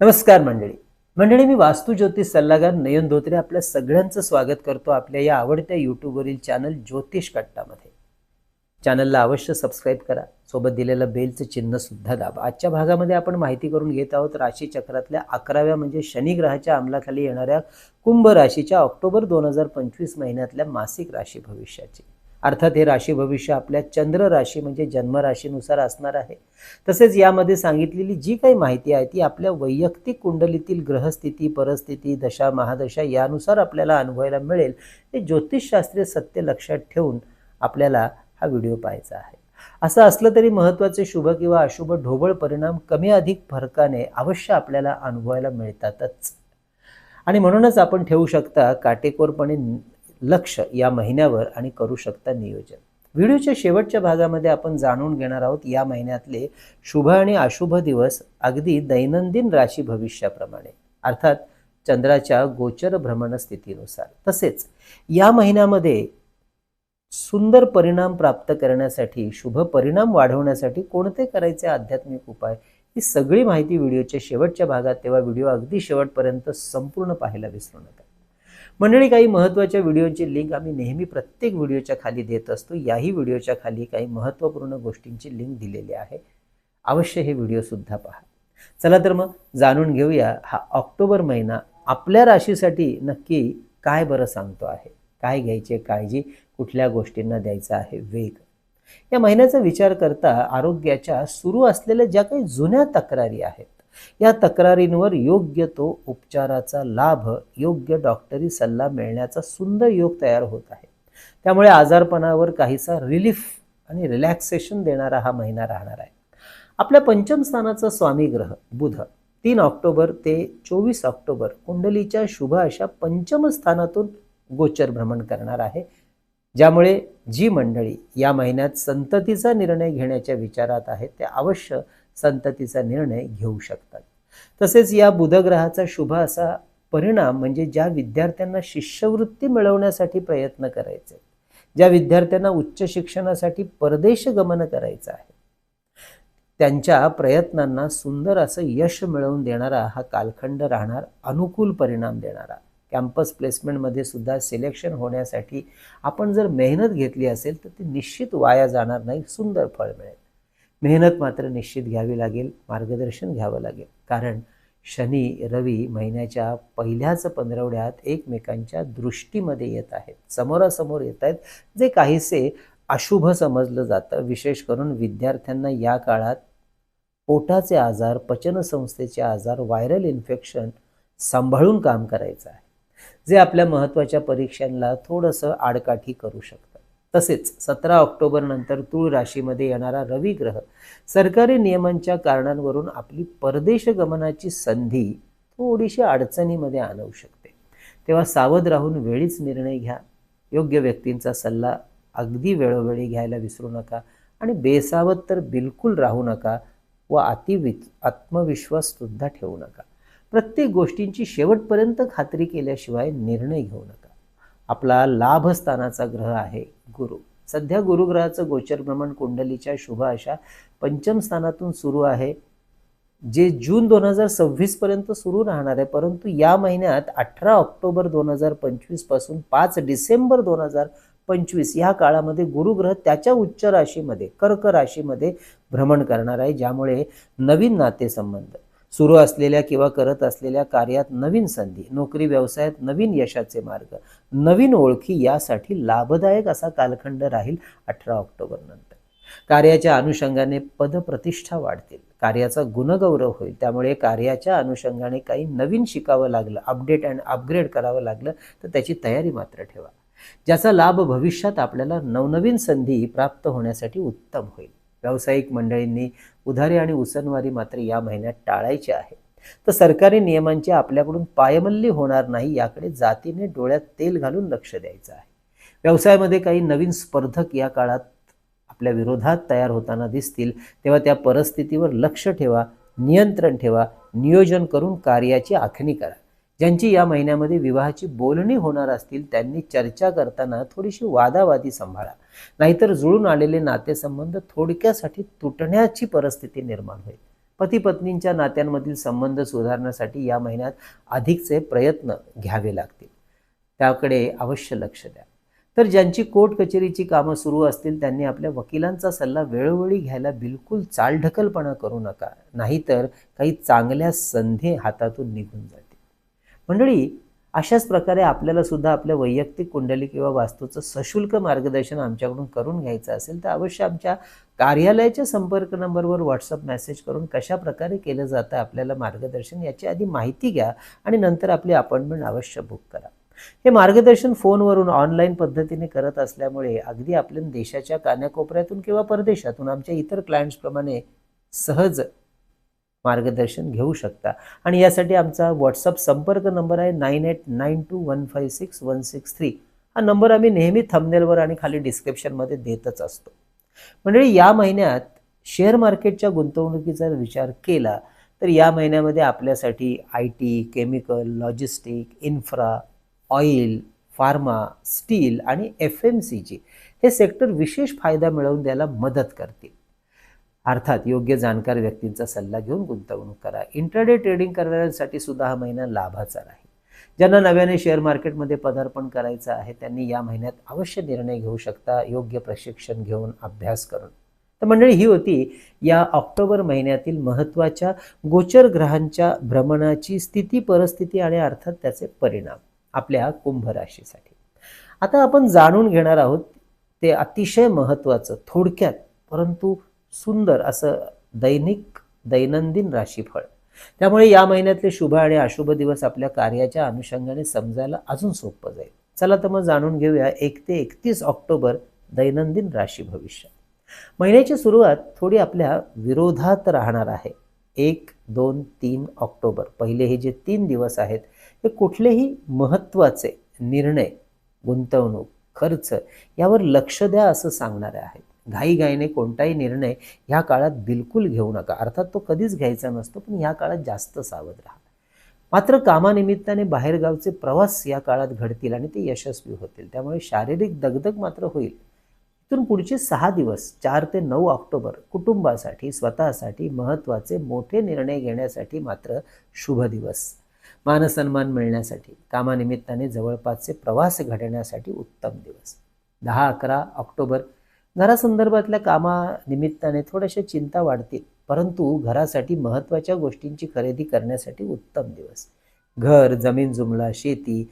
नमस्कार मंडळी. मंडळी मी वास्तू ज्योतिष सल्लागार नयन धोत्रे आपल्या सगळ्यांचं स्वागत करतो आपल्या या आवडत्या यूट्यूबवरील चॅनल ज्योतिष कट्टामध्ये. चॅनलला अवश्य सबस्क्राईब करा. सोबत दिलेलं बेलचं चिन्ह सुद्धा दाबा. आजच्या भागामध्ये आपण माहिती करून घेत आहोत राशी चक्रातल्या अकराव्या म्हणजे शनी ग्रहाच्या अंमलाखाली येणाऱ्या कुंभ राशीच्या ऑक्टोबर दोन हजार पंचवीस महिन्यातल्या मासिक राशी भविष्याची. अर्थात हे राशी भविष्य आपल्या चंद्र राशी म्हणजे जन्म राशीनुसार असणार आहे. तसेच यामध्ये सांगितलेली जी काही माहिती आहे ती आपल्या वैयक्तिक कुंडलीतील ग्रहस्थिती परिस्थिती दशा महादशा यानुसार आपल्याला अनुभवायला मिळेल. हे ज्योतिषशास्त्रीय सत्य लक्षात ठेवून आपल्याला हा व्हिडिओ पाहायचा आहे. असं असलं तरी महत्त्वाचे शुभ किंवा अशुभ ढोबळ परिणाम कमी अधिक फरकाने अवश्य आपल्याला अनुभवायला मिळतातच. आणि म्हणूनच आपण ठेवू शकता काटेकोरपणे लक्ष या महिन्यावर आणि करू शकता नियोजन. व्हिडिओच्या शेवटच्या भागामध्ये आपण जाणून घेणार आहोत या महिन्यातले शुभ आणि अशुभ दिवस अगदी दैनंदिन राशी भविष्याप्रमाणे. अर्थात चंद्राच्या गोचर भ्रमण स्थितीनुसार. तसेच या महिन्यामध्ये सुंदर परिणाम प्राप्त करण्यासाठी शुभ परिणाम वाढवण्यासाठी कोणते करायचे आध्यात्मिक उपाय ही सगळी माहिती व्हिडिओच्या शेवटच्या भागात तेव्हा व्हिडिओ अगदी शेवटपर्यंत संपूर्ण पाहायला विसरू नका. मंडळी काही महत्त्वाच्या व्हिडिओची लिंक आम्ही नेहमी प्रत्येक व्हिडिओच्या खाली देत असतो. याही व्हिडिओच्या खाली काही महत्त्वपूर्ण गोष्टींची लिंक दिलेली आहे. अवश्य हे व्हिडिओसुद्धा पहा. चला तर मग जाणून घेऊया हा ऑक्टोबर महिना आपल्या राशीसाठी नक्की काय बरं सांगतो आहे? काय घ्यायचे काळजी? कुठल्या गोष्टींना द्यायचा आहे वेग? या महिन्याचा विचार करता आरोग्याच्या सुरू असलेल्या ज्या काही जुन्या तक्रारी आहेत या तक्रारींवर योग्य तो उपचाराचा लाभ योग्य डॉक्टरी सल्ला मिळण्याचा सुंदर योग तयार होत आहे. त्यामुळे आजारपणावर काहीसा रिलीफ आणि रिलॅक्सेशन देणारा हा महिना राहणार आहे. आपल्या पंचम स्थानाचा स्वामी ग्रह बुध तीन ऑक्टोबर ते चोवीस ऑक्टोबर कुंडलीच्या शुभ अशा पंचम स्थानातून गोचर भ्रमण करणार आहे. ज्यामुळे जी मंडळी या महिन्यात संततीचा निर्णय घेण्याच्या विचारात आहेत ते अवश्य संततीचा निर्णय घेऊ शकतात. तसेच या बुधग्रहाचा शुभ असा परिणाम म्हणजे ज्या विद्यार्थ्यांना शिष्यवृत्ती मिळवण्यासाठी प्रयत्न करायचे ज्या विद्यार्थ्यांना उच्च शिक्षणासाठी परदेश गमन करायचं आहे त्यांच्या प्रयत्नांना सुंदर असं यश मिळवून देणारा हा कालखंड राहणार अनुकूल परिणाम देणारा. कॅम्पस प्लेसमेंटमध्ये सुद्धा सिलेक्शन होण्यासाठी आपण जर मेहनत घेतली असेल तर ती निश्चित वाया जाणार नाही सुंदर फळ मिळेल. मेहनत मात्र निश्चित घ्यावी लागेल मार्गदर्शन घ्यावं लागेल. कारण शनी रवी महिन्याच्या पहिल्याच पंधरवड्यात एकमेकांच्या दृष्टीमध्ये येत आहेत. समोरासमोर येत आहेत. जे काहीसे अशुभ समजलं जातं. विशेष करून विद्यार्थ्यांना या काळात पोटाचे आजार पचनसंस्थेचे आजार व्हायरल इन्फेक्शन सांभाळून काम करायचं आहे. जे आपल्या महत्त्वाच्या परीक्षांना थोडंसं आडकाठी करू शकतं. तसेच सतरा ऑक्टोबर नंतर तूळ राशीमध्ये येणारा रवी ग्रह सरकारी नियमांच्या कारणांवरून आपली परदेश गमनाची संधी थोडीशी अडचणीमध्ये आणू शकते. तेव्हा सावध राहून वेळीच निर्णय घ्या. योग्य व्यक्तींचा सल्ला अगदी वेळोवेळी घ्यायला विसरू नका आणि बेसावध तर बिलकुल राहू नका व अतिवि आत्मविश्वास सुद्धा ठेवू नका. प्रत्येक गोष्टींची शेवटपर्यंत खात्री केल्याशिवाय निर्णय घेऊ नका. आपला लाभस्थानाचा ग्रह आहे. गुरु. सध्या गुरुग्रहाचं गोचर भ्रमण कुंडलीच्या शुभ अशा पंचम स्थानातून सुरू आहे. जे जून दोन हजार सव्वीस पर्यंत सुरू राहणार आहे परंतु या महिन्यात अठरा ऑक्टोबर दोन हजार पंचवीसपासून पाच डिसेंबर दोन हजार पंचवीस या काळामध्ये गुरुग्रह त्याच्या उच्च राशीमध्ये कर्क राशीमध्ये भ्रमण करणार आहे ज्यामुळे नवीन नातेसंबंध. सुरू असलेल्या किंवा करत असलेल्या कार्यात नवीन संधी नोकरी व्यवसायात नवीन यशाचे मार्ग नवीन ओळखी यासाठी लाभदायक असा कालखंड राहील अठरा ऑक्टोबर नंतर. कार्याच्या अनुषंगाने पदप्रतिष्ठा वाढतील. कार्याचा गुणगौरव होईल. त्यामुळे कार्याच्या अनुषंगाने काही नवीन शिकावं लागलं अपडेट अँड अपग्रेड करावं लागलं तर त्याची तयारी मात्र ठेवा. ज्याचा लाभ भविष्यात आपल्याला नवनवीन संधी प्राप्त होण्यासाठी उत्तम होईल. व्यावसायिक मंडळींनी उधारी आणि उसनवारी मात्र या महिन्यात टाळायची आहे. तर सरकारी नियमांची आपल्याकडून पायमल्ली होणार नाही याकडे जातीने डोळ्यात तेल घालून लक्ष द्यायचं आहे. व्यवसायामध्ये काही नवीन स्पर्धक या काळात आपल्या विरोधात तयार होताना दिसतील तेव्हा त्या परिस्थितीवर लक्ष ठेवा नियंत्रण ठेवा नियोजन करून कार्याची आखणी करा. ज्यांची या महिन्यामध्ये विवाहाची बोलणी होणार असतील त्यांनी चर्चा करताना थोडीशी वादावादी सांभाळा. नाहीतर जुळून आलेले नातेसंबंध थोडक्यासाठी तुटण्याची परिस्थिती निर्माण होईल. पती पत्नींच्या नात्यांमधील संबंध सुधारण्यासाठी या महिन्यात अधिकचे प्रयत्न घ्यावे लागतील. त्याकडे अवश्य लक्ष द्या. तर ज्यांची कोर्ट कचेरीची कामं सुरू असतील त्यांनी आपल्या वकिलांचा सल्ला वेळोवेळी घ्यायला बिलकुल चालढकलपणा करू नका. नाहीतर काही चांगल्या संधी हातातून निघून जाईल. मंडळी अशाच प्रकारे आपल्याला सुद्धा आपल्या वैयक्तिक कुंडली किंवा वास्तूचं सशुल्क मार्गदर्शन आमच्याकडून करून घ्यायचं असेल तर अवश्य आमच्या कार्यालयाच्या संपर्क नंबरवर व्हॉट्सअप मेसेज करून कशा प्रकारे केलं जातं आपल्याला मार्गदर्शन याची आधी माहिती घ्या आणि नंतर आपली अपॉइंटमेंट अवश्य बुक करा. हे मार्गदर्शन फोनवरून ऑनलाईन पद्धतीने करत असल्यामुळे अगदी आपल्या देशाच्या कानाकोपऱ्यातून किंवा परदेशातून आमच्या इतर क्लायंट्सप्रमाणे सहज मार्गदर्शन घेऊ शकता. आणि यासाठी आमचा व्हॉट्सअप संपर्क नंबर आहे nine eight nine two one five six one six three. हा नंबर आम्ही नेहमी थंबनेलवर आणि खाली डिस्क्रिप्शनमध्ये देतच असतो. म्हणजे या महिन्यात शेअर मार्केटच्या गुंतवणुकीचा विचार केला तर या महिन्यामध्ये आपल्यासाठी I T chemical logistic infra oil pharma steel आणि एफ एम सी जी हे सेक्टर विशेष फायदा मिळवून द्यायला मदत करतील. अर्थात योग्य जाणकार व्यक्तींचा सल्ला घेऊन गुंतवणूक करा. इंटरडे ट्रेडिंग करणाऱ्यांसाठी सुद्धा हा महिना लाभाचा राहील. ज्यांना नव्याने शेअर मार्केटमध्ये पदार्पण करायचं आहे त्यांनी या महिन्यात अवश्य निर्णय घेऊ शकता. योग्य प्रशिक्षण घेऊन अभ्यास करून. तर मंडळी ही होती या ऑक्टोबर महिन्यातील महत्त्वाच्या गोचर ग्रहांच्या भ्रमणाची स्थिती परिस्थिती आणि अर्थात त्याचे परिणाम आपल्या कुंभ राशीसाठी. आता आपण जाणून घेणार आहोत ते अतिशय महत्त्वाचं थोडक्यात परंतु सुंदर असं दैनिक दैनंदिन राशीफळ. त्यामुळे या महिन्यातले शुभ आणि अशुभ दिवस आपल्या कार्याच्या अनुषंगाने समजायला अजून सोपं जाईल. चला तर मग जाणून घेऊया एक ते एकतीस ऑक्टोबर दैनंदिन राशी भविष्य महिन्याची सुरुवात थोडी आपल्या विरोधात राहणार आहे. एक दोन तीन ऑक्टोबर. पहिले हे जे तीन दिवस आहेत हे कुठलेही महत्त्वाचे निर्णय गुंतवणूक खर्च यावर लक्ष द्या असं सांगणारे आहेत. घाईघाईने कोणताही निर्णय ह्या काळात बिलकुल घेऊ नका. अर्थात तो कधीच घ्यायचा नसतो पण ह्या काळात जास्त सावध राहा. मात्र कामानिमित्ताने बाहेरगावचे प्रवास या काळात घडतील आणि ते यशस्वी होतील. त्यामुळे शारीरिक दगदग मात्र होईल. इथून पुढचे सहा दिवस चार ते नऊ ऑक्टोबर कुटुंबासाठी स्वतःसाठी महत्त्वाचे मोठे निर्णय घेण्यासाठी मात्र शुभ दिवस. मानसन्मान मिळण्यासाठी कामानिमित्ताने जवळपासचे प्रवास घडण्यासाठी उत्तम दिवस. दहा अकरा ऑक्टोबर घरासंदर्भातल्या कामानिमित्ताने थोड्याशा चिंता वाढतील परंतु घरासाठी महत्त्वाच्या गोष्टींची खरेदी करण्यासाठी उत्तम दिवस. घर जमीन जुमला शेती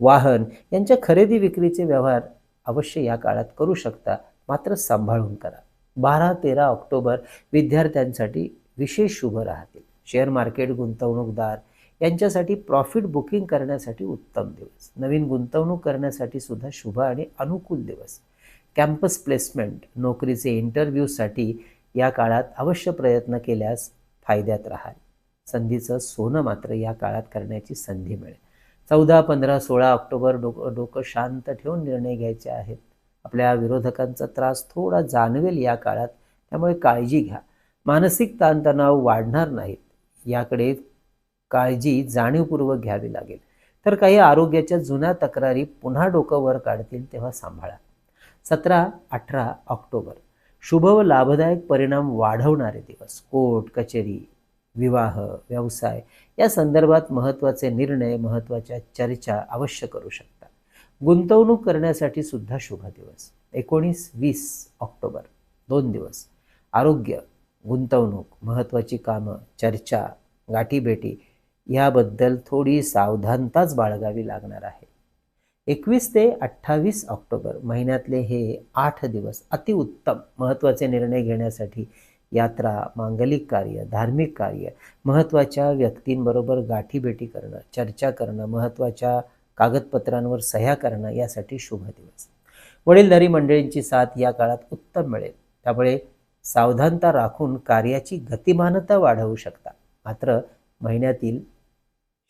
वाहन यांच्या खरेदी विक्रीचे व्यवहार अवश्य या काळात करू शकता मात्र सांभाळून करा. बारा तेरा ऑक्टोबर विद्यार्थ्यांसाठी विशेष शुभ राहतील. शेअर मार्केट गुंतवणूकदार यांच्यासाठी प्रॉफिट बुकिंग करण्यासाठी उत्तम दिवस. नवीन गुंतवणूक करण्यासाठी सुद्धा शुभ आणि अनुकूल दिवस. कॅम्पस प्लेसमेंट नोकरीचे इंटरव्ह्यूसाठी या काळात अवश्य प्रयत्न केल्यास फायद्यात राहाल. संधीचं सोनं मात्र या काळात करण्याची संधी मिळेल. चौदा पंधरा सोळा ऑक्टोबर डोकं डोकं शांत ठेवून निर्णय घ्यायचे आहेत. आपल्या विरोधकांचा त्रास थोडा जाणवेल या काळात त्यामुळे काळजी घ्या. मानसिक ताणतणाव वाढणार नाहीत. याकडे काळजी जाणीवपूर्वक घ्यावी लागेल. तर काही आरोग्याच्या जुन्या तक्रारी पुन्हा डोकं वर काढतील तेव्हा सांभाळा. सतरा अठरा ऑक्टोबर. शुभ व लाभदायक परिणाम वाढवणारे दिवस. कोर्ट कचेरी विवाह व्यवसाय या संदर्भात महत्त्वाचे निर्णय महत्त्वाच्या चर्चा अवश्य करू शकता. गुंतवणूक करण्यासाठी सुद्धा शुभ दिवस. एकोणीस वीस ऑक्टोबर. दोन दिवस. आरोग्य गुंतवणूक महत्त्वाची कामं चर्चा गाठीभेटी याबद्दल थोडी सावधानताच बाळगावी लागणार आहे. एकवीस ते अठ्ठावीस ऑक्टोबर महिन्यातले हे आठ दिवस अतिउत्तम महत्त्वाचे निर्णय घेण्यासाठी यात्रा मांगलिक कार्य धार्मिक कार्य महत्त्वाच्या व्यक्तींबरोबर गाठीभेटी करणं चर्चा करणं महत्त्वाच्या कागदपत्रांवर सह्या करणं यासाठी शुभ दिवस. वडीलधारी मंडळींची साथ या काळात उत्तम मिळेल. त्यामुळे सावधानता राखून कार्याची गतिमानता वाढवू शकता. मात्र महिन्यातील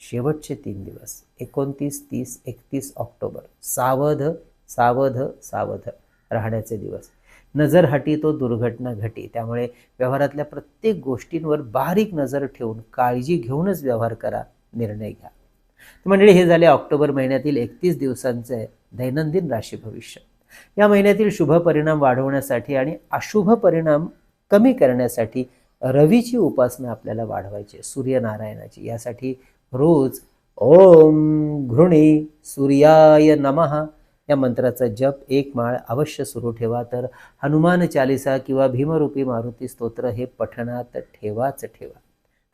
शेवटचे तीन दिवस एकोणतीस तीस एकतीस ऑक्टोबर. सावध सावध सावध राहण्याचे दिवस. नजर हटी तो दुर्घटना घटी. त्यामुळे व्यवहारातल्या प्रत्येक गोष्टींवर बारीक नजर ठेवून काळजी घेऊनच व्यवहार करा निर्णय घ्या. मंडळी हे झाले ऑक्टोबर महिन्यातील एकतीस दिवसांचे दैनंदिन राशी भविष्य. या महिन्यातील शुभ परिणाम वाढवण्यासाठी आणि अशुभ परिणाम कमी करण्यासाठी रवीची उपासना आपल्याला वाढवायची सूर्यनारायणाची. यासाठी रोज. ओम घृणी सूर्याय नमः. या मंत्राचा जप एक माळ अवश्य सुरू ठेवा. तर हनुमान चालिसा किंवा भीमरूपी मारुती स्तोत्र हे पठणात ठेवाच ठेवा.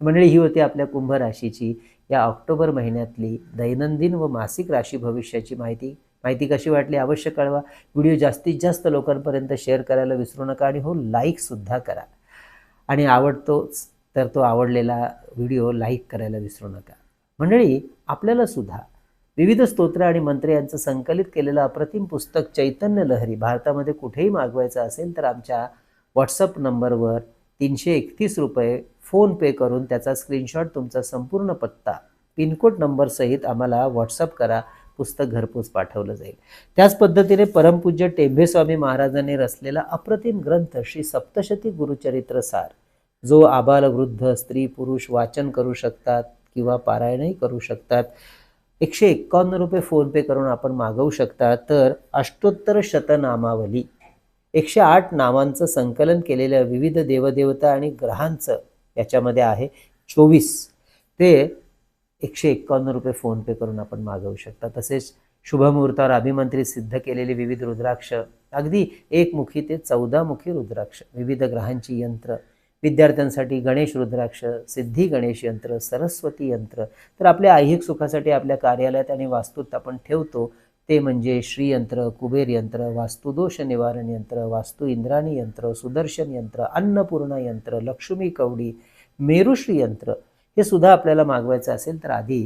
मंडळी ही होती आपल्या कुंभ राशीची या ऑक्टोबर महिन्यातली दैनंदिन व मासिक राशी भविष्याची माहिती. माहिती कशी वाटली अवश्य कळवा. व्हिडिओ जास्तीत जास्त लोकांपर्यंत शेअर करायला विसरू नका आणि हो लाईकसुद्धा करा. आणि आवडतोच तर तो आवडलेला व्हिडिओ लाईक करायला विसरू नका. मंडळी आपल्याला सुद्धा विविध स्तोत्र आणि मंत्र यांचं संकलित केलेलं अप्रतिम पुस्तक चैतन्य लहरी भारतामध्ये कुठेही मागवायचं असेल तर आमच्या व्हॉट्सअप नंबरवर तीनशे एकतीस रुपये फोनपे करून त्याचा स्क्रीनशॉट तुमचा संपूर्ण पत्ता पिनकोड नंबरसहित आम्हाला व्हॉट्सअप करा पुस्तक घरपोच पाठवलं जाईल. त्याच पद्धतीने परमपूज्य टेंभेस्वामी महाराजांनी रचलेला अप्रतिम ग्रंथ श्री सप्तशती गुरुचरित्र सार जो आबालवृद्ध स्त्री पुरुष वाचन करू शकतात किंवा पारायणही करू शकतात. एकशे एक्कावन्न रुपये फोनपे करून आपण मागवू शकता. तर अष्टोत्तर शतनामावली. एकशे आठ नामांचं संकलन केलेलं विविध देवदेवता आणि ग्रहांचं याच्यामध्ये आहे चोवीस. ते एकशे एक्कावन्न रुपये फोनपे करून आपण मागवू शकता. तसेच शुभमुहूर्तावर अभिमंत्री सिद्ध केलेले विविध रुद्राक्ष. अगदी एकमुखी ते चौदामुखी रुद्राक्ष. विविध ग्रहांची यंत्र. विद्यार्थ्यांसाठी गणेश रुद्राक्ष सिद्धी गणेश यंत्र सरस्वती यंत्र. तर आपल्या ऐहिक सुखासाठी आपल्या कार्यालयात आणि वास्तूत आपण ठेवतो ते म्हणजे श्रीयंत्र कुबेर यंत्र वास्तुदोष निवारण यंत्र वास्तू इंद्राणी यंत्र सुदर्शन यंत्र अन्नपूर्णा यंत्र लक्ष्मी कवडी मेरुश्री यंत्र. हे सुद्धा आपल्याला मागवायचं असेल तर आधी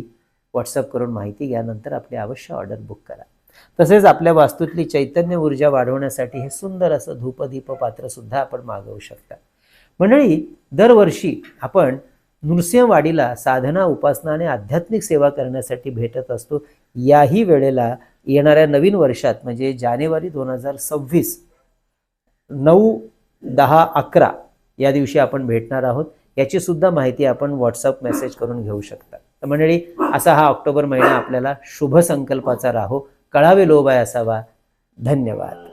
व्हॉट्सअप करून माहिती घ्या नंतर आपली अवश्य ऑर्डर बुक करा. तसेच आपल्या वास्तूतली चैतन्य ऊर्जा वाढवण्यासाठी हे सुंदर असं धूपदीप पात्र सुद्धा आपण मागवू शकता. मंडळी दरवर्षी आपण नृसिंहवाडीला साधना उपासना आणि आध्यात्मिक सेवा करण्यासाठी भेटत असतो. याही वेळेला येणाऱ्या नवीन वर्षात म्हणजे जानेवारी दोन हजार सव्वीस नऊ दहा अकरा या दिवशी आपण भेटणार आहोत. याची सुद्धा माहिती आपण व्हॉट्सअप मेसेज करून घेऊ शकता. तर मंडळी असा हा ऑक्टोबर महिना आपल्याला शुभ संकल्पाचा राहो. कळावे लोभाय असावा. धन्यवाद.